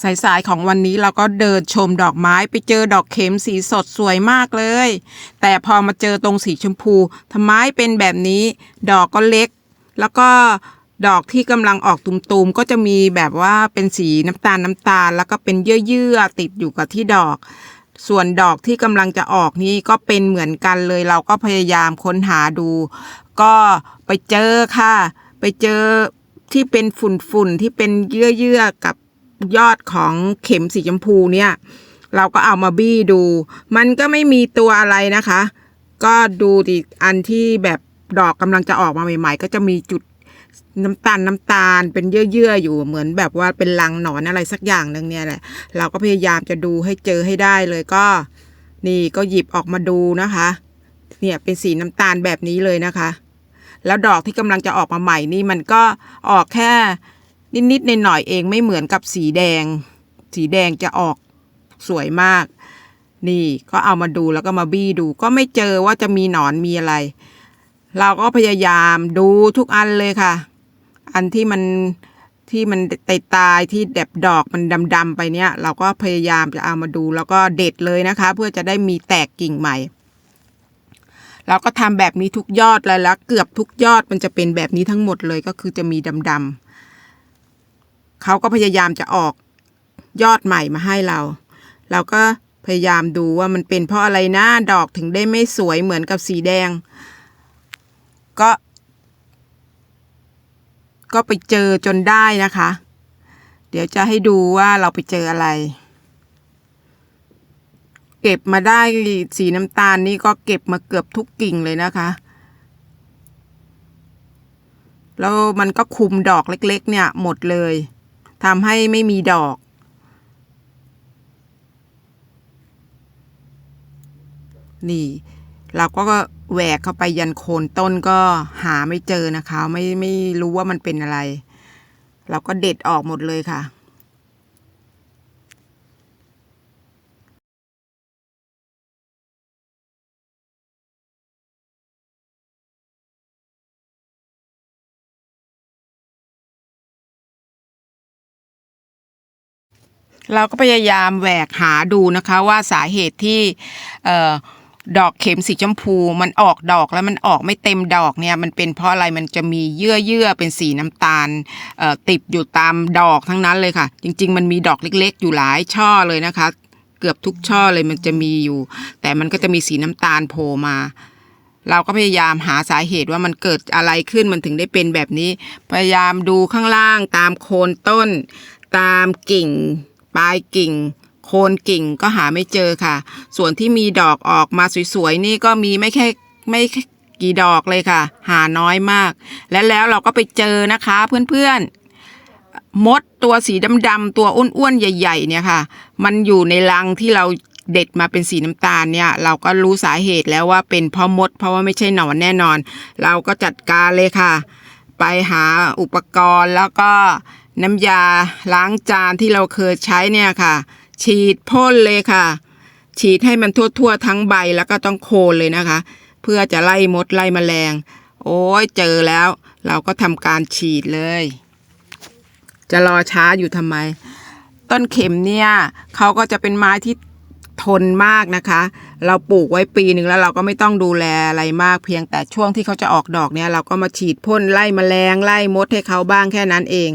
สายๆของวันนี้เราก็เดินชมดอกไม้ไปเจอดอกเข็มสีสดสวยมากเลย แต่พอมาเจอตรงสีชมพูทำไมเป็นแบบนี้ ดอกก็เล็ก แล้วก็ดอกที่กำลังออกตุ่มๆก็จะมีแบบว่าเป็นสีน้ำตาลน้ำตาล แล้วก็เป็นเยื่อๆติดอยู่กับที่ดอก ส่วนดอกที่กำลังจะออกนี่ก็เป็นเหมือนกันเลย เราก็พยายามค้นหาดู ก็ไปเจอค่ะ ไปเจอที่เป็นฝุ่นๆที่เป็นเยื่อๆกับ ยอดของเข็มสีชมพูเนี่ย เราก็เอามาบี้ดู มันก็ไม่มีตัวอะไรนะคะ ก็ดูดิอันที่แบบดอกกำลังจะออกมาใหม่ ๆ ก็จะมีจุดน้ำตาลน้ำตาลเป็นเยื่อๆอยู่เหมือนแบบว่าเป็นรังหนอนอะไรสักอย่างหนึ่งเนี่ยแหละ เราก็พยายามจะดูให้เจอให้ได้เลยก็ นี่ก็หยิบออกมาดูนะคะ เนี่ยเป็นสีน้ำตาลแบบนี้เลยนะคะ แล้วดอกที่กำลังจะออกมาใหม่นี่มันก็ออกแค่ นิดๆหน่อยเองไม่เหมือนกับสีแดง สีแดงจะออกสวยมาก นี่ก็เอามาดูแล้วก็มาบี้ดู ก็ไม่เจอว่าจะมีหนอนมีอะไร เราก็พยายามดูทุกอันเลยค่ะ อันที่มันที่มันตายตายที่แบบดอกมันดำๆไปเนี่ย เราก็พยายามจะเอามาดูแล้วก็เด็ดเลยนะคะ เพื่อจะได้มีแตกกิ่งใหม่ เราก็ทำแบบนี้ทุกยอดเลยแล้วเกือบทุกยอดมันจะเป็นแบบนี้ทั้งหมดเลยก็คือจะมีดำๆ เขาก็พยายามจะออกยอดใหม่มาให้เรา เราก็พยายามดูว่ามันเป็นเพราะอะไรนะดอกถึงได้ไม่สวยเหมือนกับสีแดง ก็ ก็ไปเจอจนได้นะคะ เดี๋ยวจะให้ดูว่าเราไปเจออะไร เก็บมาได้สีน้ำตาลนี่ก็เก็บมาเกือบทุกกิ่งเลยนะคะ แล้วมันก็คุมดอกเล็ก ๆ เนี่ยหมดเลย ทำให้ไม่มีดอก นี่ เราก็แหวกเข้าไปยันโคนต้นก็หาไม่เจอนะคะ ไม่ไม่รู้ว่ามันเป็นอะไร เราก็เด็ดออกหมดเลยค่ะ เราก็พยายามแหวกหาดูนะคะว่าสาเหตุที่ดอกเข็มสีชมพู มันออกดอกแล้วมันออกไม่เต็มดอกเนี่ยมันเป็นเพราะอะไรมันจะมีเยื่อเยื่อเป็นสีน้ำตาลติดอยู่ตามดอกทั้งนั้นเลยค่ะ จริง ๆ มันมีดอกเล็ก ๆ อยู่หลายช่อเลยนะคะ เกือบทุกช่อเลยมันจะมีอยู่ แต่มันก็จะมีสีน้ำตาลโผล่มา เราก็พยายามหาสาเหตุว่ามันเกิดอะไรขึ้นมันถึงได้เป็นแบบนี้ พยายามดูข้างล่างตามโคนต้น ตามกิ่ง ปลายกิ่ง โคนกิ่งก็หาไม่เจอค่ะ ส่วนที่มีดอกออกมาสวยๆนี่ก็มีไม่แค่ไม่กี่ดอกเลยค่ะ หาน้อยมาก และแล้วเราก็ไปเจอนะคะเพื่อนๆ มดตัวสีดำๆตัวอ้วนๆ ใหญ่ ๆ เนี่ยค่ะ มันอยู่ในรังที่เราเด็ดมาเป็นสีน้ำตาลเนี่ย เราก็รู้สาเหตุแล้วว่าเป็นเพราะมด เพราะว่าไม่ใช่หนอนแน่นอน เราก็จัดการเลยค่ะ ไปหาอุปกรณ์แล้วก็ น้ำยาล้างจานที่เราเคยใช้เนี่ยค่ะ ฉีดพ่นเลยค่ะ ฉีดให้มันทั่วๆ ทั้งใบแล้วก็ต้องโคนเลยนะคะ เพื่อจะไล่มดไล่แมลง โอ้ยเจอแล้ว เราก็ทำการฉีดเลย จะรอช้าอยู่ทำไม ต้นเข็มเนี่ยเขาก็จะเป็นไม้ที่ทนมากนะคะ เราปลูกไว้ปีหนึ่งแล้วเราก็ไม่ต้องดูแลอะไรมากเพียงแต่ช่วงที่เขาจะออกดอกเนี่ย เราก็มาฉีดพ่นไล่แมลงไล่มดให้เขาบ้างแค่นั้นเอง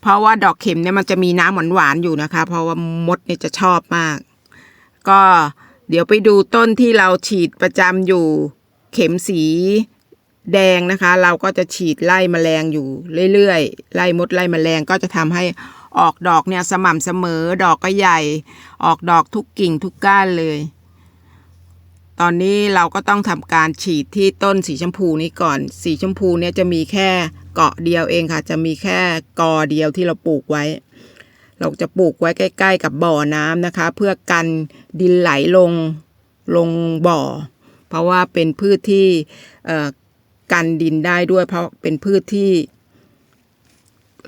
เพราะว่าดอกเข็มเนี่ยมันจะมีน้ำหวานๆอยู่นะคะ เพราะว่ามดเนี่ยจะชอบมาก ก็เดี๋ยวไปดูต้นที่เราฉีดประจำอยู่ เข็มสีแดงนะคะ เราก็จะฉีดไล่แมลงอยู่เรื่อยๆไล่มดไล่แมลงก็จะทำให้ออกดอกเนี่ยสม่ำเสมอดอกก็ใหญ่ ออกดอกทุกกิ่งทุกก้านเลย ตอนนี้เราก็ต้องทำการฉีดที่ต้นสีชมพูนี้ก่อน สีชมพูเนี่ยจะมีแค่เกาะเดียวเองค่ะ จะมีแค่กอเดียวที่เราปลูกไว้ เราจะปลูกไว้ใกล้ ๆ กับบ่อน้ำนะคะ เพื่อกันดินไหลลงลงบ่อ เพราะว่าเป็นพืชที่กันดินได้ด้วย เพราะเป็นพืชที่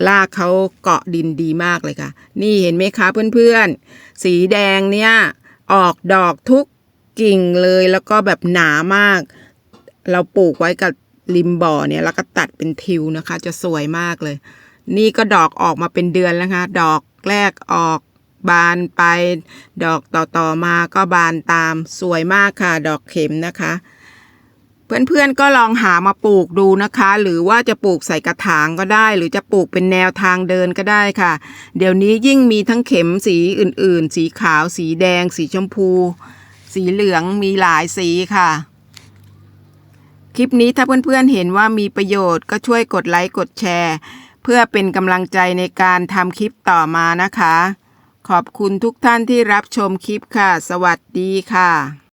รากเขาเกาะดินดีมากเลยค่ะ นี่เห็นไหมคะเพื่อนๆ สีแดงเนี่ยออกดอกทุก กิ่งเลยแล้วก็แบบหนามาก เราปลูกไว้กับริมบ่อเนี่ยแล้วก็ตัดเป็นทิวนะคะ จะสวยมากเลย นี่ก็ดอกออกมาเป็นเดือนแล้วคะดอกแรกออกบานไป ดอกต่อๆมาก็บานตามสวยมากค่ะ ดอกเข็มนะคะ เพื่อนๆก็ลองหามาปลูกดูนะคะ หรือว่าจะปลูกใส่กระถางก็ได้ หรือจะปลูกเป็นแนวทางเดินก็ได้ค่ะ เดี๋ยวนี้ยิ่งมีทั้งเข็มสีอื่นๆ สีขาว สีแดง สีชมพู สีเหลืองมีหลายสีค่ะ คลิปนี้ถ้าเพื่อนๆเห็นว่ามีประโยชน์ก็ช่วยกดไลค์กดแชร์ เพื่อเป็นกำลังใจในการทำคลิปต่อมานะคะ ขอบคุณทุกท่านที่รับชมคลิปค่ะ สวัสดีค่ะ